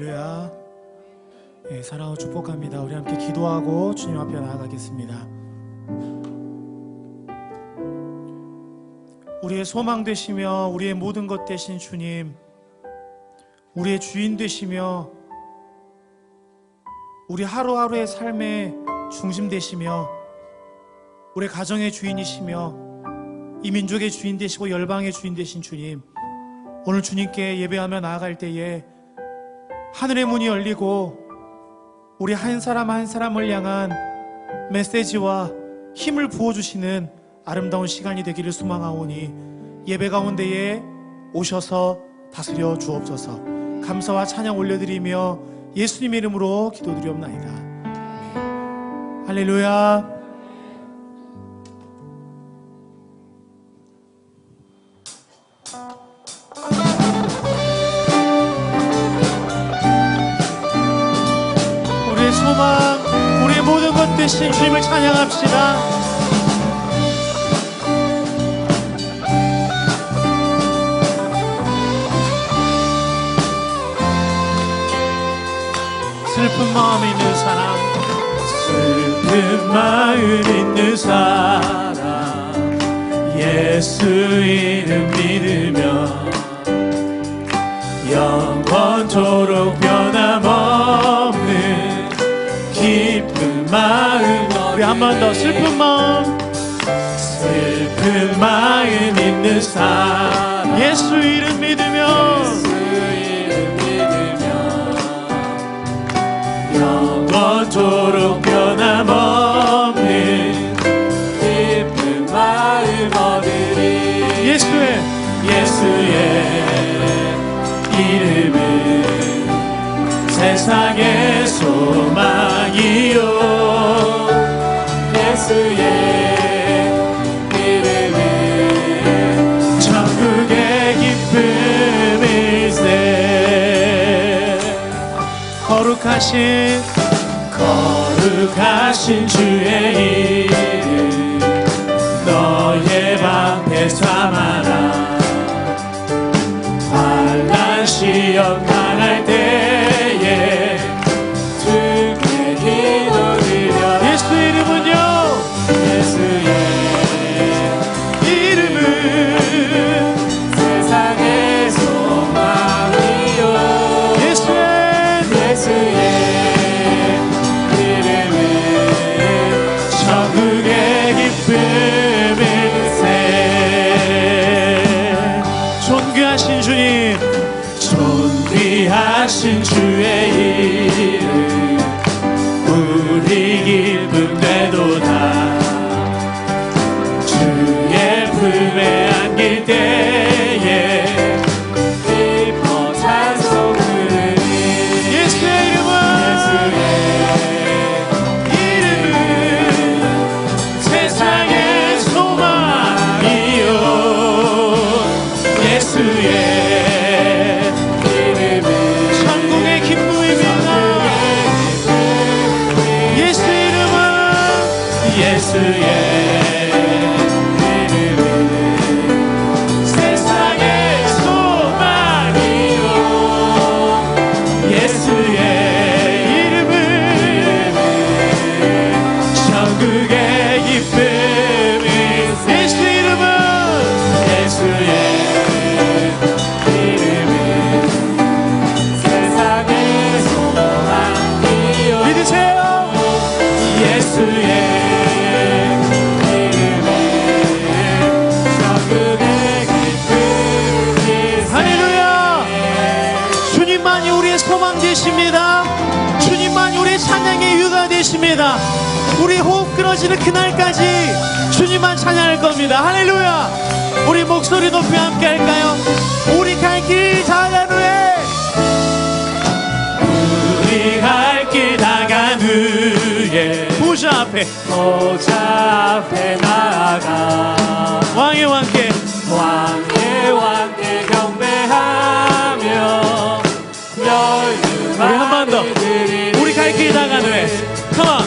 할렐루야. 예, 사랑하고 축복합니다. 우리 함께 기도하고 주님 앞에 나아가겠습니다. 우리의 소망 되시며 우리의 모든 것 되신 주님, 우리의 주인 되시며 우리 하루하루의 삶의 중심 되시며 우리 가정의 주인이시며 이 민족의 주인 되시고 열방의 주인 되신 주님, 오늘 주님께 예배하며 나아갈 때에 하늘의 문이 열리고 우리 한 사람 한 사람을 향한 메시지와 힘을 부어주시는 아름다운 시간이 되기를 소망하오니 예배 가운데에 오셔서 다스려 주옵소서 감사와 찬양 올려드리며 예수님 이름으로 기도드리옵나이다. 할렐루야 주님을 찬양합시다. 슬픈 마음 있는 사람. 슬픈 마음 있는 사람. 예수 이름 믿으며 영원토록 변함없는 우리 한 번 더 슬픈 마음. 슬픈 마음 있는 사람. 예수 이름 믿으며 영원토록 거룩하신 거룩하신 주의 tu 소망 되십니다. 주님만이 우리의 찬양의 유가 되십니다. 우리 호흡 끊어지는 그날까지 주님만 찬양할 겁니다. 할렐루야. 우리 목소리 높이 함께 할까요? 우리 갈 길 다간 후에. 우리 갈길 후에. 보좌 앞에. 보좌 앞에 나아가. 왕의 왕께. 왕의 왕께 경배하며 우리 한 번 더. 우리 갈 길 나간 후에 컴온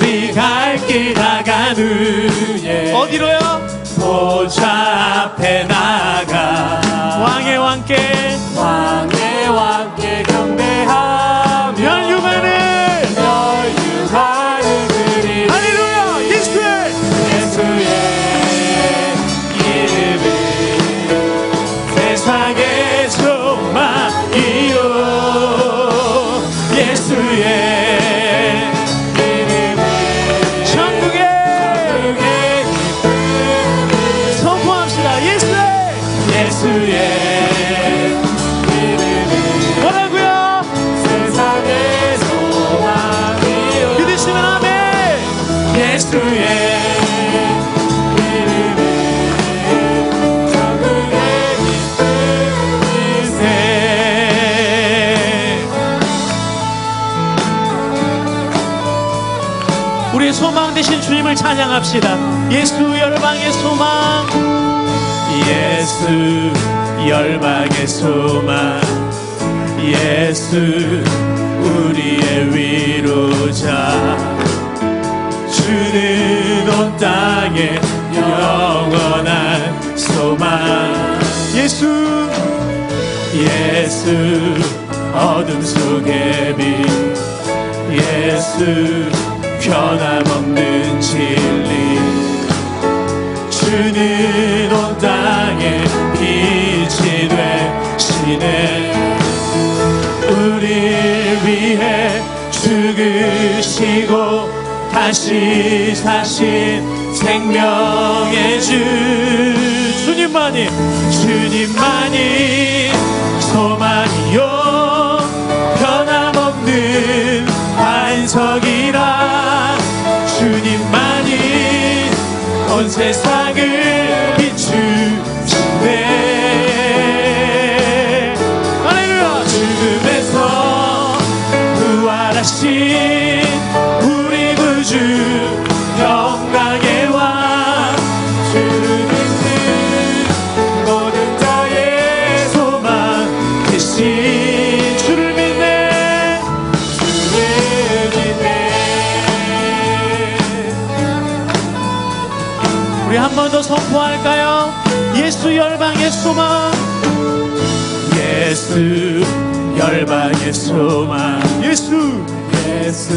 우리 갈 길 나간 후에 어디로요? 보좌 주님을 찬양합시다. 예수 열방의 소망. 예수 열방의 소망 예수 우리의 위로자 주는 온 땅에 영원한 소망 예수 예수 어둠 속의 빛 예수 변함없는 진리. 주는 온 땅에 빛이 되시네. 우리를 위해 죽으시고 다시 사신 생명의 주. 주님만이 주님만이 소망이요. 변함없는 반석 온 우리 한 번 더 선포할까요? 예수 열방의 소망. 예수 열방의 소망 예수 예수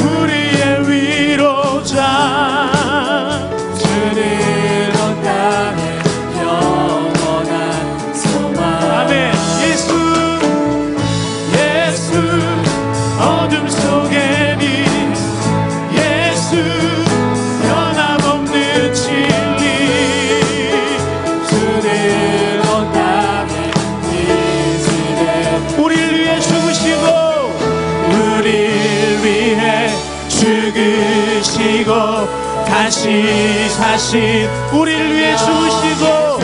우리의 위로자. 다시 사신 우리를 위해 죽으시고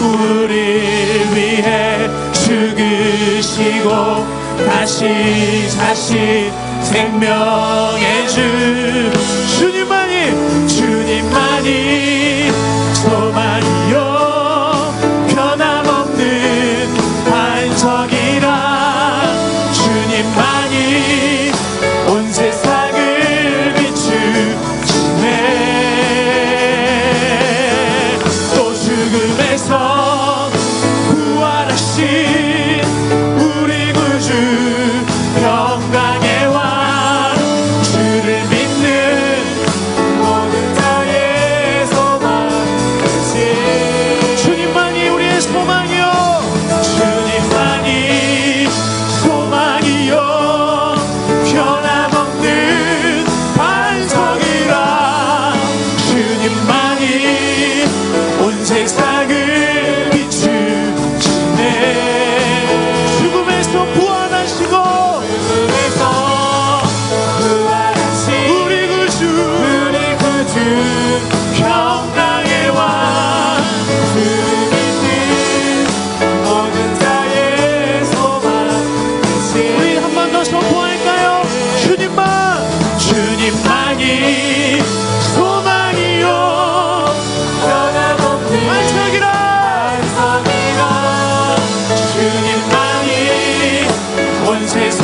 우리를 위해 죽으시고 다시 사신 생명의 주 is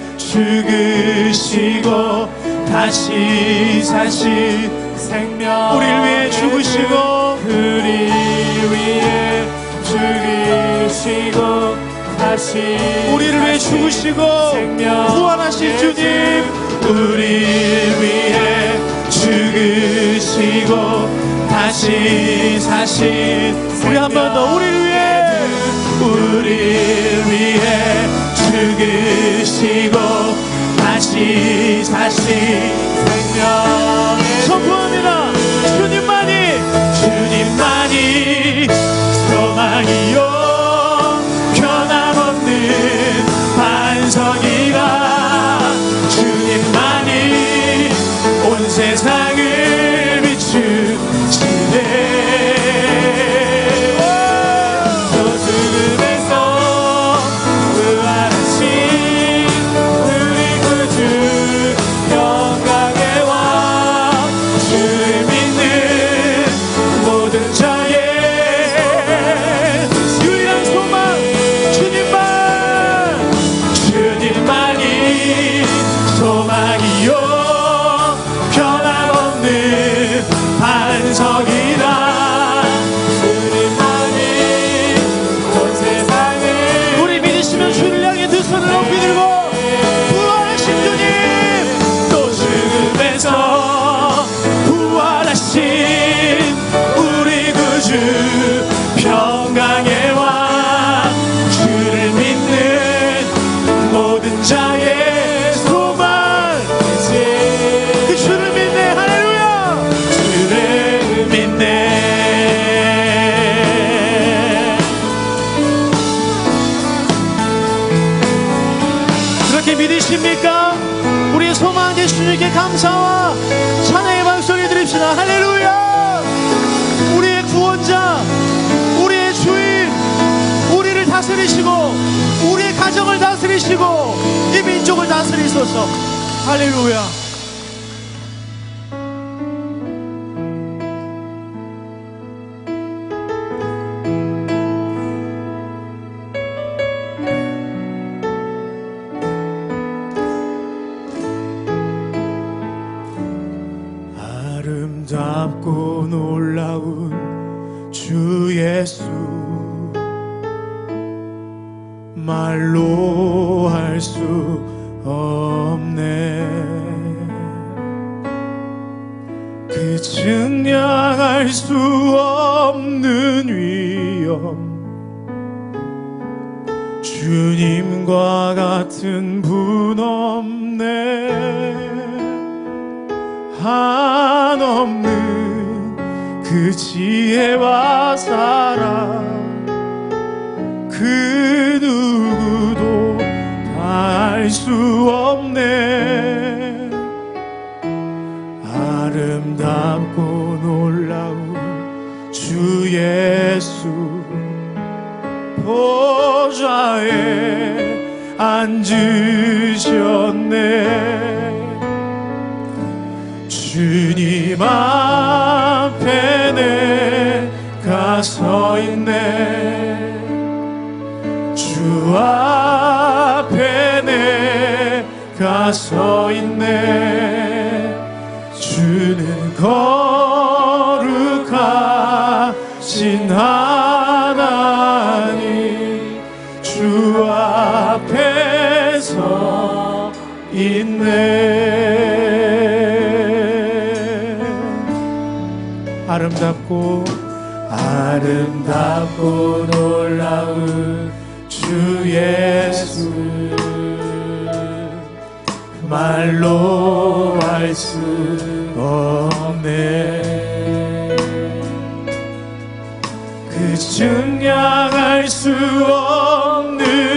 죽으시고 다시 사신 생명 우리를 위해 죽으시고 우리 위해 죽으시고 다시 우리를 위해 죽으시고 생명 부활하신 주님. 우리를 위해 죽으시고 다시 사신 우리 한 번 더 우리를 위해. 우리를 위해 죽으시고 다시 사신 생명의 선포합니다 그렇게 믿으십니까? 우리의 소망 되신 주님께 감사와 찬양의 박수를 드립시다. 할렐루야! 우리의 구원자 우리의 주인 우리를 다스리시고 우리의 가정을 다스리시고 이 민족을 다스리소서. 할렐루야 아름답고 놀라운 주 예수. 말로 할 수 없네. 그 증량할 수 없는 위엄. 주님과 같은 분 없네. 한없는 그 지혜와 사랑 그 누구도 다 알 수 없네. 아름답고 놀라운 주 예수 보좌에 앉으 서 있네. 주는 거룩하신 하나님 주 앞에 서 있네. 아름답고 아름답고 놀라운 주예 말로 할 수 없네. 그 증량할 수 없는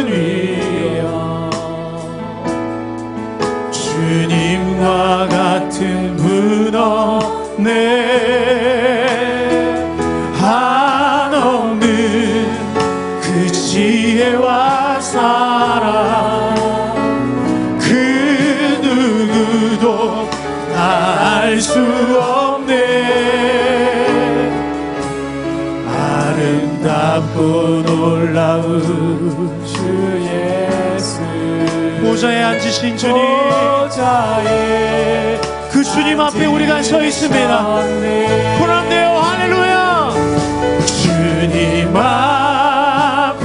앉으신 주님 그 주님 앞에 우리가 서 있습니다. 불안돼요. 할렐루야. 주님 앞에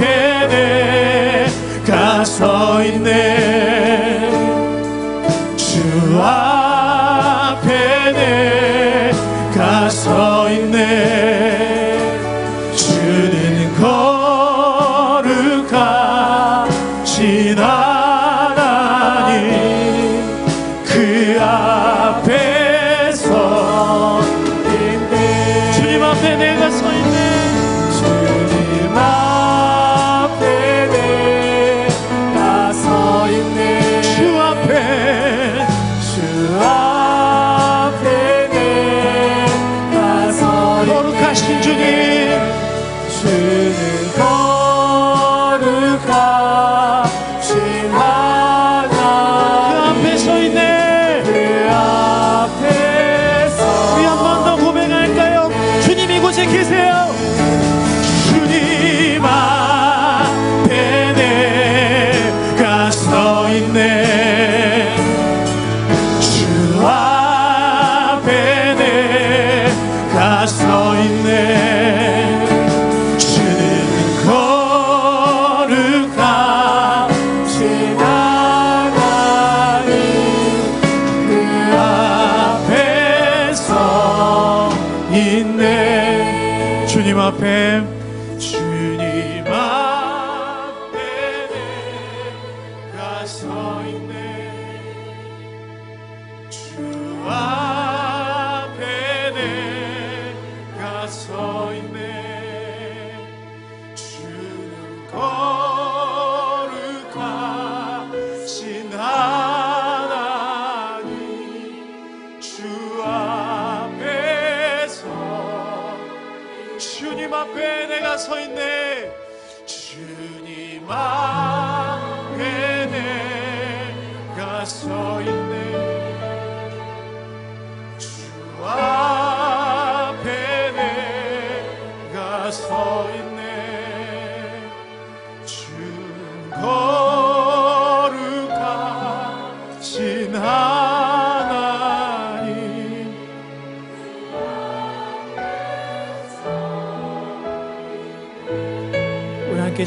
내가 서 있네 있네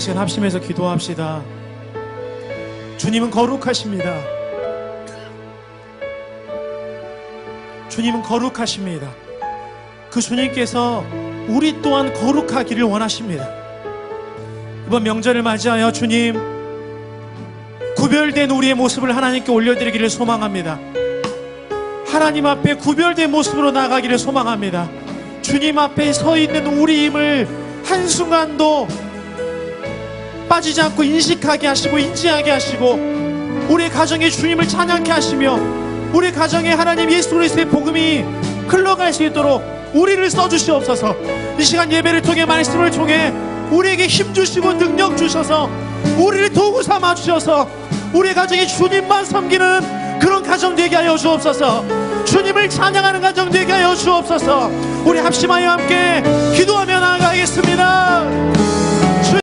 시간 합심해서 기도합시다. 주님은 거룩하십니다. 주님은 거룩하십니다. 그 주님께서 우리 또한 거룩하기를 원하십니다. 이번 명절을 맞이하여 주님 구별된 우리의 모습을 하나님께 올려드리기를 소망합니다. 하나님 앞에 구별된 모습으로 나가기를 소망합니다. 주님 앞에 서 있는 우리 힘을 한순간도 빠지지 않고 인식하게 하시고 인지하게 하시고 우리 가정에 주님을 찬양케 하시며 우리 가정에 하나님 예수 그리스도의 복음이 흘러갈 수 있도록 우리를 써주시옵소서. 이 시간 예배를 통해 말씀을 통해 우리에게 힘 주시고 능력 주셔서 우리를 도구 삼아 주셔서 우리 가정에 주님만 섬기는 그런 가정 되게 하여 주옵소서. 주님을 찬양하는 가정 되게 하여 주옵소서. 우리 합심하여 함께 기도하며 나아가겠습니다